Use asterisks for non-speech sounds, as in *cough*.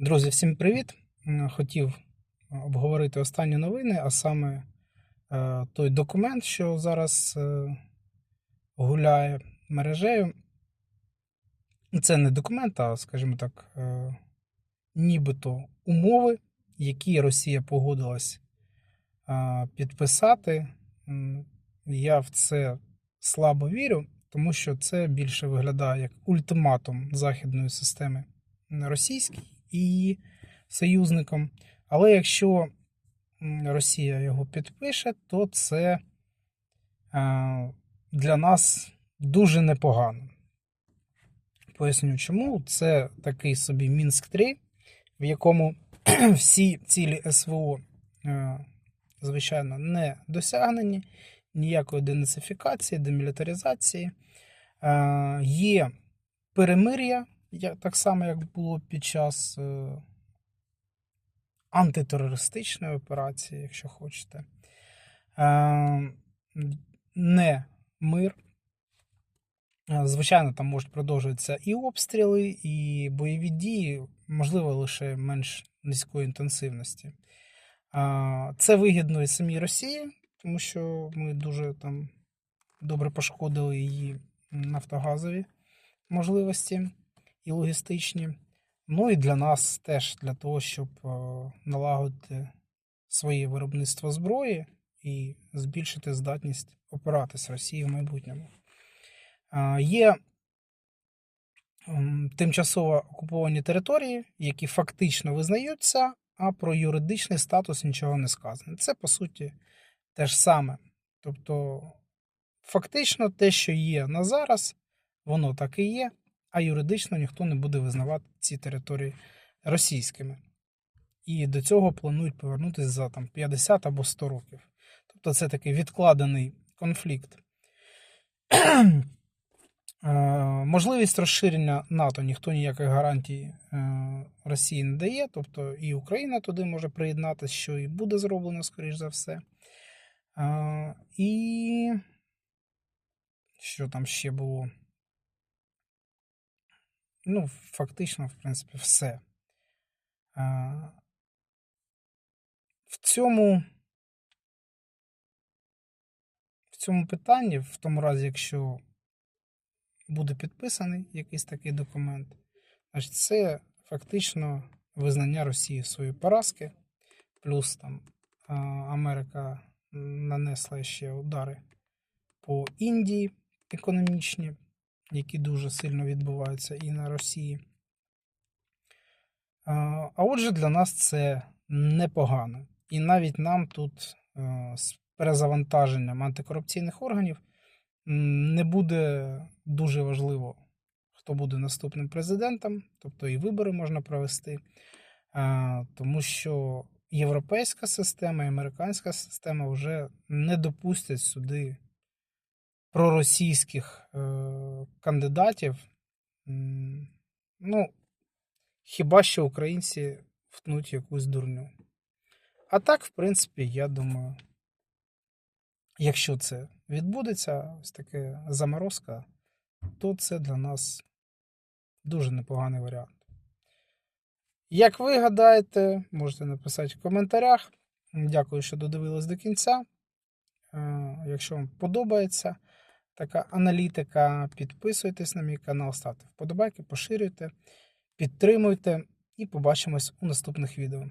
Друзі, всім привіт! Хотів обговорити останні новини, а саме е, той документ, що зараз е, гуляє мережею. Це не документ, а, скажімо так, е, нібито умови, які Росія погодилась е, підписати. Я в це слабо вірю, тому що це більше виглядає як ультиматум західної системи російській і її союзникам. Але якщо Росія його підпише, то це для нас дуже непогано. Поясню чому. Це такий собі Мінськ 3, в якому *clears throat* всі цілі СВО, е, звичайно, не досягнені, ніякої денацифікації, демілітаризації. Е, Є перемир'я, я- так само, як було під час е, антитерористичної операції, якщо хочете. Е, Не мир. Е, Звичайно, там можуть продовжуватися і обстріли, і бойові дії, можливо, лише менш низької інтенсивності. Це вигідно і самій Росії, тому що ми дуже там добре пошкодили її нафтогазові можливості і логістичні. Ну і для нас теж для того, щоб е, налагодити своє виробництво зброї і збільшити здатність опиратись Росії в майбутньому. Є тимчасово окуповані території, які фактично визнаються, а про юридичний статус нічого не сказано. Це по суті те ж саме. Тобто, фактично, те, що є на зараз, воно так і є, а юридично ніхто не буде визнавати ці території російськими. І до цього планують повернутися за там 50 або 100 років. Тобто це такий відкладений конфлікт. *clears throat* Е, Можливість розширення НАТО ніхто ніяких гарантій е, Росії не дає, тобто і Україна туди може приєднатися, що і буде зроблено, скоріш за все. Е, І що там ще було? Ну, фактично, в принципі, все. В цьому, в цьому питанні, в тому разі, якщо буде підписаний якийсь такий документ, значить це фактично визнання Росії своєї поразки, плюс там Америка нанесла ще удари по Індії економічні, які дуже сильно відбуваються і на Росії. А отже, для нас це непогано. І навіть нам тут е, з перезавантаженням антикорупційних органів не буде дуже важливо, хто буде наступним президентом, тобто і вибори можна провести, тому що європейська система і американська система вже не допустять сюди проросійських е, кандидатів. Ну, хіба що українці втнуть якусь дурню. А так, в принципі, я думаю, якщо це відбудеться, ось таке заморозка, то це для нас дуже непоганий варіант. Як ви гадаєте, можете написати в коментарях. Дякую, що додивились до кінця. Е, Якщо вам подобається така аналітика, підписуйтесь на мій канал, ставте вподобайки, поширюйте, підтримуйте і побачимось у наступних відео.